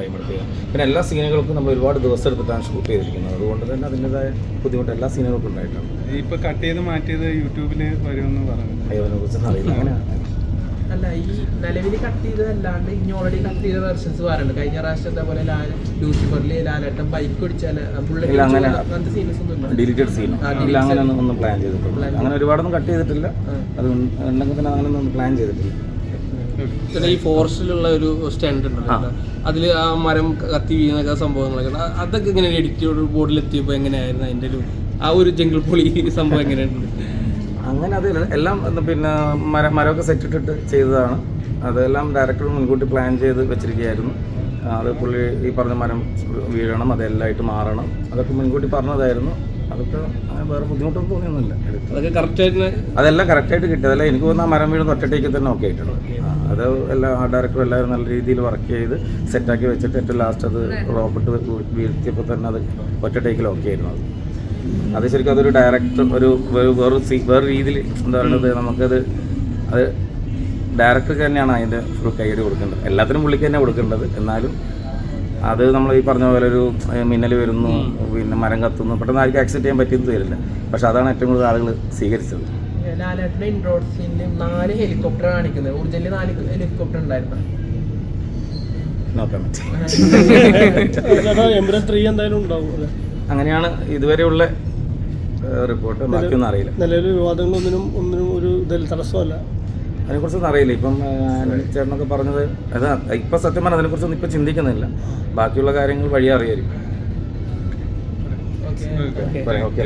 Time എടുക്കുക. പിന്നെ എല്ലാ സീനുകൾക്കും നമ്മൾ ഒരുപാട് ദിവസം എടുത്തിട്ടാണ് ഷൂട്ട് ചെയ്തിരിക്കുന്നത്. അതുകൊണ്ട് തന്നെ അതിന്റെതായ ബുദ്ധിമുട്ട് എല്ലാ സീനുകൾക്കും ഉണ്ടായിട്ടാണ് ഇപ്പൊ കട്ട് ചെയ്ത് മാറ്റിയത് യൂട്യൂബിൽ വരുമെന്ന് പറഞ്ഞു അയ്യോ അതിനെക്കുറിച്ചൊന്നും അറിയില്ല. അല്ല ഈ നിലവിൽ കട്ട് ചെയ്തതല്ലാണ്ട് ഇനി ഓൾറെഡി കട്ട് ചെയ്ത വെർഷൻസ് പറയാനുണ്ട് കഴിഞ്ഞ പ്രാവശ്യം അതേപോലെ ലാൽ ലൂസിഫറിൽ ലാലേട്ടൻ ബൈക്ക് ഓടിച്ചാൽ ബുള്ളറ്റ് ഇല്ല, അങ്ങനെ- അങ്ങനത്തെ സീൻസ് ഒന്നും ഡിലീറ്റഡ് സീൻ ഇല്ല അങ്ങനെ ഒന്നും ഒന്നും പ്ലാൻ ചെയ്തിട്ടില്ല. അങ്ങനെ ഒരുപാടൊന്നും കട്ട് ചെയ്തിട്ടില്ല. അത് ഉണ്ടെങ്കിൽ തന്നെ അങ്ങനെ ഒന്നും പ്ലാൻ ചെയ്തിട്ടില്ല. പിന്നെ ഈ ഫോറസ്റ്റിലുള്ള ഒരു സ്റ്റാൻഡ് ഉണ്ടല്ലോ അതിൽ ആ മരം കത്തി വീഴുന്ന സംഭവങ്ങളൊക്കെ അതൊക്കെ ഇങ്ങനെ എഡിറ്റ് ബോർഡിൽ എത്തിയപ്പോൾ എങ്ങനെയായിരുന്നു അതിന്റെ ഒരു ആ ഒരു ജംഗിൾ പൊളി സംഭവം എങ്ങനെയുണ്ട്? അങ്ങനെ അത് എല്ലാം പിന്നെ മരം മരമൊക്കെ സെറ്റ് ഇട്ടിട്ട് ചെയ്തതാണ്. അതെല്ലാം ഡയറക്ടർ മുൻകൂട്ടി പ്ലാൻ ചെയ്ത് വെച്ചിരിക്കുകയായിരുന്നു. അത് പുള്ളി ഈ പറഞ്ഞ മരം വീഴണം അതെല്ലാമായിട്ട് മാറണം. അതൊക്കെ മുൻകൂട്ടി പറഞ്ഞതായിരുന്നു. അതൊക്കെ വേറെ ബുദ്ധിമുട്ടൊന്നും തോന്നിയൊന്നുമില്ല. അതൊക്കെ കറക്റ്റായിട്ട് അതെല്ലാം കറക്റ്റായിട്ട് കിട്ടിയതല്ല എനിക്ക് തോന്നുന്നു ആ മരം വീഴുന്ന ഒറ്റയ്ക്ക് തന്നെ ഓക്കെ ആയിട്ടുള്ളത് അത് എല്ലാ ആ ഡയറക്ടർ എല്ലാവരും നല്ല രീതിയിൽ വർക്ക് ചെയ്ത് സെറ്റാക്കി വെച്ചിട്ട് ഏറ്റവും ലാസ്റ്റ് അത് റോബോട്ട് വീഴ്ത്തിയപ്പോൾ തന്നെ അത് ഒറ്റ ടേക്കിൽ ഓക്കെ ആയിരുന്നു അത്. അത് ശരിക്കും അതൊരു ഡയറക്ടർ ഒരു വേറെ വേറെ സീ- വേറെ രീതിയിൽ എന്താ പറയുന്നത് നമുക്കത് അത് ഡയറക്ടർക്ക് തന്നെയാണ് അതിന്റെ ഫുൾ കൈയ്യടി കൊടുക്കേണ്ടത്. എല്ലാത്തിനും പുള്ളിക്ക് തന്നെ കൊടുക്കേണ്ടത്. എന്നാലും അത് നമ്മൾ ഈ പറഞ്ഞ പോലെ ഒരു മിന്നൽ വരുന്നു പിന്നെ മരം കത്തുന്നു പെട്ടെന്ന് ആർക്കും ആക്സെപ്റ്റ് ചെയ്യാൻ പറ്റിയെന്ന് വരില്ല. പക്ഷെ അതാണ് ഏറ്റവും കൂടുതൽ ആളുകൾ സ്വീകരിച്ചത്. ലാലേട്ടന്റെ ഇൻട്രോ സീനിൽ നാല് ഹെലികോപ്റ്റർ കാണിക്കുന്നത്. നാല് ഹെലികോപ്റ്റർ ഉണ്ടായിരുന്നു. നോ അങ്ങനെയാണ് ഇതുവരെയുള്ള റിപ്പോർട്ട്. ബാക്കിയൊന്നും അറിയില്ല. നിലവിൽ വിവാദങ്ങളൊന്നിനും ഒന്നിനും ഒരു ഇതിൽ തടസ്സമല്ല. അതിനെക്കുറിച്ചൊന്നും അറിയില്ല. ഇപ്പം ചേട്ടനൊക്കെ പറഞ്ഞത് അതാ ഇപ്പം സത്യം പറഞ്ഞാൽ അതിനെക്കുറിച്ചൊന്നും ഇപ്പം ചിന്തിക്കുന്നില്ല. ബാക്കിയുള്ള കാര്യങ്ങൾ വഴി അറിയായിരിക്കും. ഓക്കെ.